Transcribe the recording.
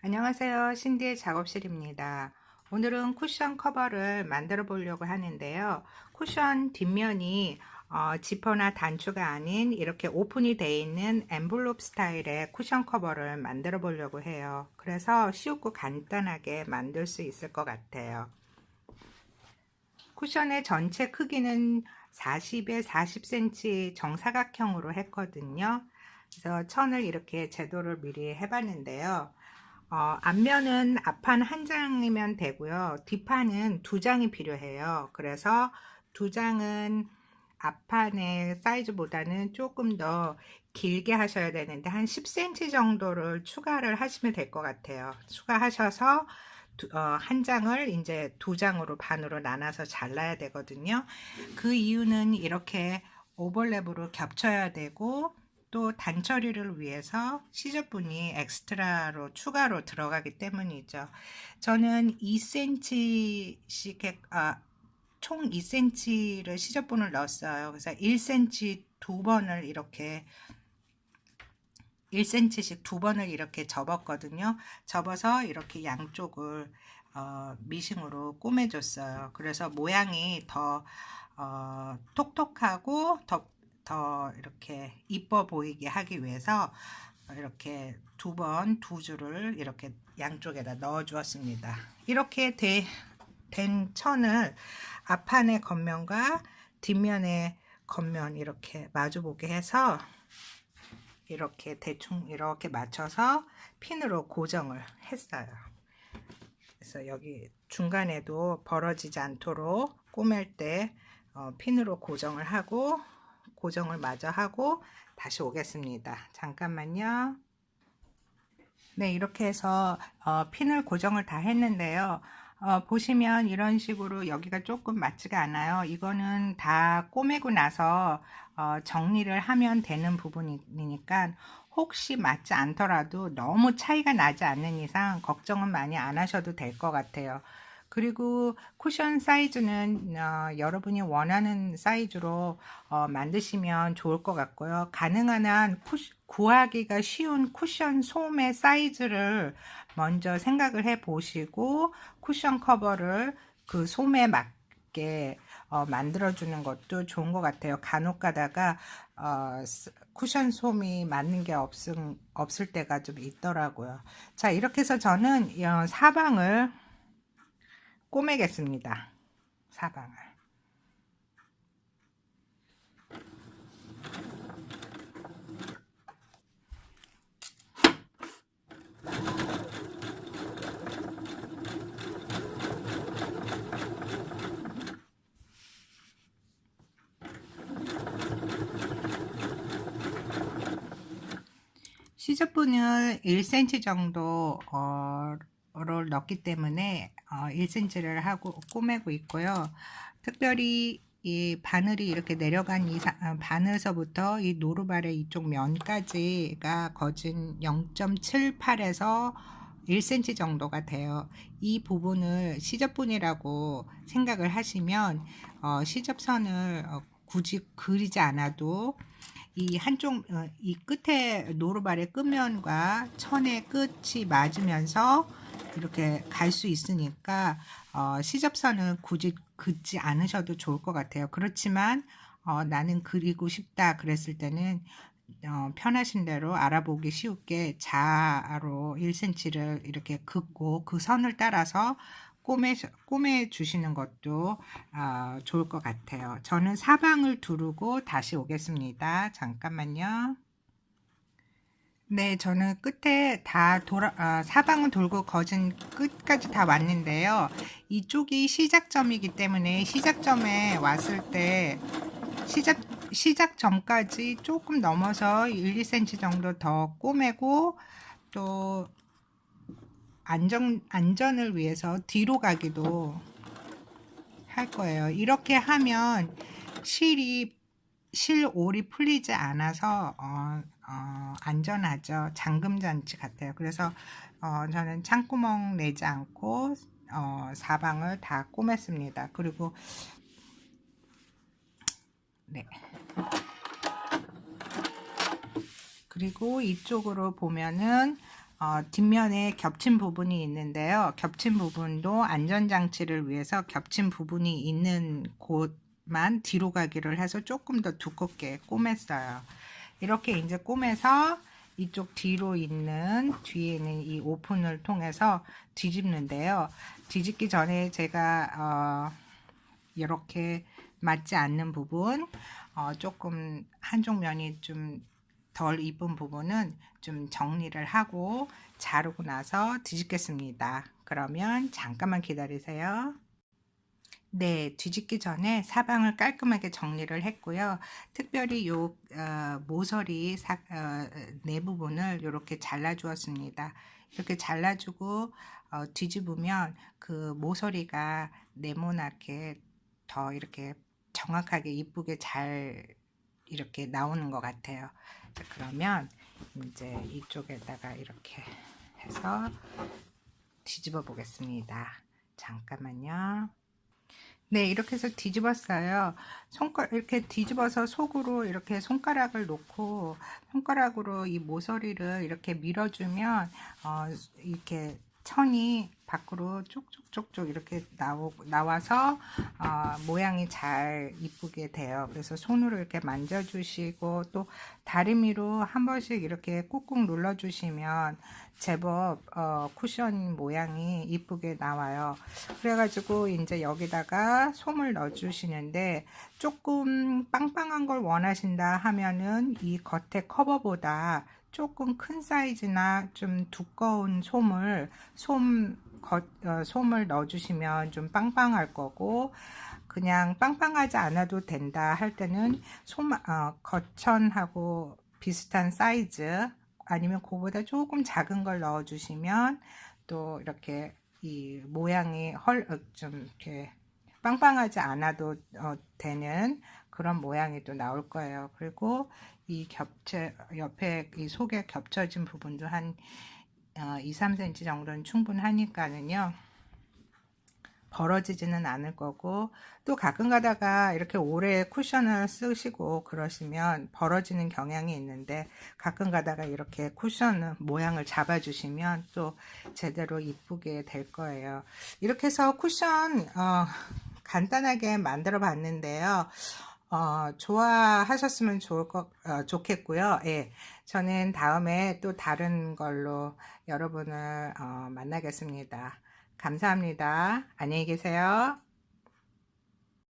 안녕하세요. 신디의 작업실입니다. 오늘은 쿠션 커버를 만들어 보려고 하는데요. 쿠션 뒷면이 어, 지퍼나 단추가 아닌 이렇게 오픈이 되어 있는 엠블롭 스타일의 쿠션 커버를 만들어 보려고 해요. 그래서 쉽고 간단하게 만들 수 있을 것 같아요. 쿠션의 전체 크기는 40에 40cm 정사각형으로 했거든요. 그래서 천을 이렇게 제도를 미리 해봤는데요. 어, 앞면은 앞판 한 장이면 되고요. 뒷판은 두 장이 필요해요. 그래서 두 장은 앞판의 사이즈보다는 조금 더 길게 하셔야 되는데 한 10cm 정도를 추가를 하시면 될 것 같아요. 추가하셔서 두, 어, 한 장을 이제 두 장으로 반으로 나눠서 잘라야 되거든요. 그 이유는 이렇게 오버랩으로 겹쳐야 되고 또 단처리를 위해서 시접분이 엑스트라로 추가로 들어가기 때문이죠. 저는 2cm씩 아, 총 2cm를 시접분을 넣었어요. 그래서 1cm 두 번을 이렇게 1cm씩 두 번을 이렇게 접었거든요. 접어서 이렇게 양쪽을 어, 미싱으로 꼬매줬어요. 그래서 모양이 더 어, 톡톡하고 더, 더 이렇게 이뻐 보이게 하기 위해서 이렇게 두 번 두 줄을 이렇게 양쪽에다 넣어 주었습니다. 이렇게 되, 된 천을 앞판의 겉면과 뒷면의 겉면 이렇게 마주 보게 해서 이렇게 대충 이렇게 맞춰서 핀으로 고정을 했어요. 그래서 여기 중간에도 벌어지지 않도록 꼬맬 때 어, 핀으로 고정을 하고 고정을 마저 하고 다시 오겠습니다. 잠깐만요. 네, 이렇게 해서 어, 핀을 고정을 다 했는데요. 어, 보시면 이런 식으로 여기가 조금 맞지가 않아요. 이거는 다 꼬매고 나서 어, 정리를 하면 되는 부분이니까 혹시 맞지 않더라도 너무 차이가 나지 않는 이상 걱정은 많이 안 하셔도 될 것 같아요. 그리고 쿠션 사이즈는 어, 여러분이 원하는 사이즈로 어, 만드시면 좋을 것 같고요. 가능한 한 쿠- 구하기가 쉬운 쿠션 솜의 사이즈를 먼저 생각을 해 보시고 쿠션 커버를 그 솜에 맞게 어, 만들어주는 것도 좋은 것 같아요. 간혹 가다가 어, 스- 쿠션 솜이 맞는 게 없음, 없을 때가 좀 있더라고요. 자, 이렇게 해서 저는 어, 사방을 꼬매겠습니다. 사방을. 시접분을 1cm 정도 어, 를 넣기 때문에 어, 1cm를 하고 꼬매고 있고요. 특별히 이 바늘이 이렇게 내려간 이 사- 어, 바늘서부터 이 노루발의 이쪽 면까지가 거진 0.78에서 1cm 정도가 돼요. 이 부분을 시접분이라고 생각을 하시면 어, 시접선을 어, 굳이 그리지 않아도 이 한쪽 어, 이 끝에 노루발의 끝면과 천의 끝이 맞으면서 이렇게 갈 수 있으니까 어, 시접선은 굳이 긋지 않으셔도 좋을 것 같아요. 그렇지만 어, 나는 그리고 싶다 그랬을 때는 어, 편하신 대로 알아보기 쉽게 자로 1cm를 이렇게 긋고 그 선을 따라서 꼬매, 꼬매 주시는 것도 어, 좋을 것 같아요. 저는 사방을 두르고 다시 오겠습니다. 잠깐만요. 네, 저는 끝에 다 돌아, 아, 사방을 돌고 거진 끝까지 다 왔는데요. 이쪽이 시작점이기 때문에 시작점에 왔을 때 시작, 시작점까지 조금 넘어서 1, 2cm 정도 더 꼬매고 또 안전, 안전을 위해서 뒤로 가기도 할 거예요. 이렇게 하면 실이 실올이 풀리지 않아서 어, 어, 안전하죠. 잠금 장치 같아요. 그래서 어, 저는 창구멍 내지 않고 어, 사방을 다 꼬맸습니다. 그리고 네. 그리고 이쪽으로 보면은 어, 뒷면에 겹친 부분이 있는데요. 겹친 부분도 안전장치를 위해서 겹친 부분이 있는 곳 만 뒤로 가기를 해서 조금 더 두껍게 꼬맸어요. 이렇게 이제 꼬매서 이쪽 뒤로 있는 뒤에 있는 이 오픈을 통해서 뒤집는데요. 뒤집기 전에 제가 어, 이렇게 맞지 않는 부분, 어, 조금 한쪽 면이 좀 덜 이쁜 부분은 좀 정리를 하고 자르고 나서 뒤집겠습니다. 그러면 잠깐만 기다리세요. 네, 뒤집기 전에 사방을 깔끔하게 정리를 했고요. 특별히 요 어, 모서리 사, 어, 내 부분을 이렇게 잘라주었습니다. 이렇게 잘라주고 어, 뒤집으면 그 모서리가 네모나게 더 이렇게 정확하게 이쁘게 잘 이렇게 나오는 것 같아요. 자, 그러면 이제 이쪽에다가 이렇게 해서 뒤집어 보겠습니다. 잠깐만요. 네, 이렇게 해서 뒤집었어요. 손가락 이렇게 뒤집어서 속으로 이렇게 손가락을 놓고 손가락으로 이 모서리를 이렇게 밀어주면 어, 이렇게 천이 밖으로 쪽쪽쪽쪽 이렇게 나오, 나와서 어, 모양이 잘 이쁘게 돼요. 그래서 손으로 이렇게 만져주시고 또 다리미로 한 번씩 이렇게 꾹꾹 눌러주시면 제법 어, 쿠션 모양이 이쁘게 나와요. 그래가지고 이제 여기다가 솜을 넣어주시는데 조금 빵빵한 걸 원하신다 하면은 이 겉에 커버보다 조금 큰 사이즈나 좀 두꺼운 솜을 솜 겉, 어, 솜을 넣어주시면 좀 빵빵할 거고 그냥 빵빵하지 않아도 된다 할 때는 솜 어, 겉천하고 비슷한 사이즈 아니면 그보다 조금 작은 걸 넣어주시면 또 이렇게 이 모양이 헐 좀 이렇게 빵빵하지 않아도 어, 되는 그런 모양이 또 나올 거예요. 그리고 이 겹쳐 옆에 이 속에 겹쳐진 부분도 한 어, 2, 3cm 정도는 충분하니까는요. 벌어지지는 않을 거고 또 가끔 가다가 이렇게 오래 쿠션을 쓰시고 그러시면 벌어지는 경향이 있는데 가끔 가다가 이렇게 쿠션 모양을 잡아 주시면 또 제대로 이쁘게 될 거예요 이렇게 해서 쿠션 어, 간단하게 만들어 봤는데요 어, 좋아하셨으면 좋을 것, 어, 좋겠고요. 예. 저는 다음에 또 다른 걸로 여러분을 어, 만나겠습니다. 감사합니다. 안녕히 계세요.